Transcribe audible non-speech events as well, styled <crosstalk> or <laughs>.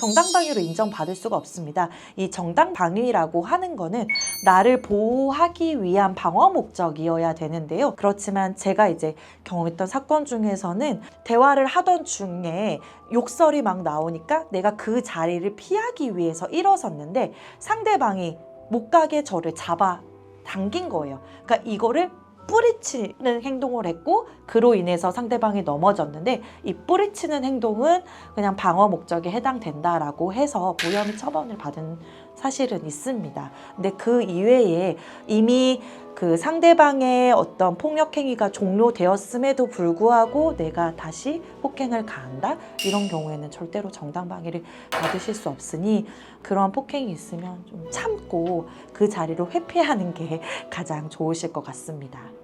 정당방위로 인정받을 수가 없습니다. 이 정당방위라고 하는 거는 나를 보호하기 위한 방어 목적이어야 되는데요. 그렇지만 제가 이제 경험했던 사건 중에서는 대화를 하던 중에 욕설이 막 나오니까 내가 그 자리를 피하기 위해서 일어섰는데 상대방이 못 가게 저를 잡아 당긴 거예요. 그러니까 이거를 뿌리치는 행동을 했고 그로 인해서 상대방이 넘어졌는데 이 뿌리치는 행동은 그냥 방어 목적에 해당된다라고 해서 무혐의 처분을 받은 사실은 있습니다. 근데 그 이외에 이미 그 상대방의 어떤 폭력 행위가 종료되었음에도 불구하고 내가 다시 폭행을 가한다 이런 경우에는 절대로 정당방위를 받으실 수 없으니 그런 폭행이 있으면 좀 참고 그 자리로 회피하는 게 <laughs> 가장 좋으실 것 같습니다.